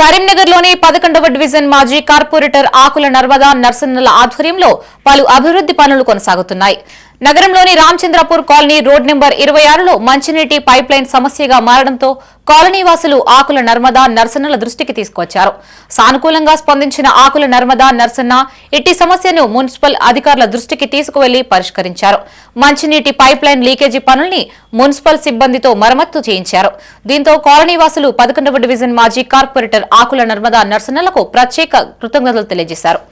కరీంనగర్లోని పదకొండవ డివిజన్ మాజీ కార్పొరేటర్ ఆకుల నర్మదా నర్సన్నల ఆధ్వర్యంలో పలు అభివృద్ది పనులు కొనసాగుతున్నాయి. నగరంలోని రామచంద్రపూర్ కాలనీ రోడ్ నెంబర్ ఇరవై ఆరులో మంచినీటి పైప్ లైన్ సమస్యగా మారడంతో కాలనీ వాసులు ఆకుల నర్మదా నర్సన్నల దృష్టికి తీసుకొచ్చారు సానుకూలంగా స్పందించిన ఆకుల నర్మదా నర్సన్న ఇట్టి సమస్యను మున్సిపల్ అధికారుల దృష్టికి తీసుకువెళ్ళి పరిష్కరించారు. మంచినీటి పైప్ లైన్ లీకేజీ పనుల్ని మున్సిపల్ సిబ్బందితో మరమ్మత్తు చేయించారు. దీంతో కాలనీ వాసులు పదకొండవ డివిజన్ మాజీ కార్పొరేటర్ ఆకుల నర్మదా నర్సన్నలకు ప్రత్యేక కృతజ్ఞతలు తెలియజేశారు.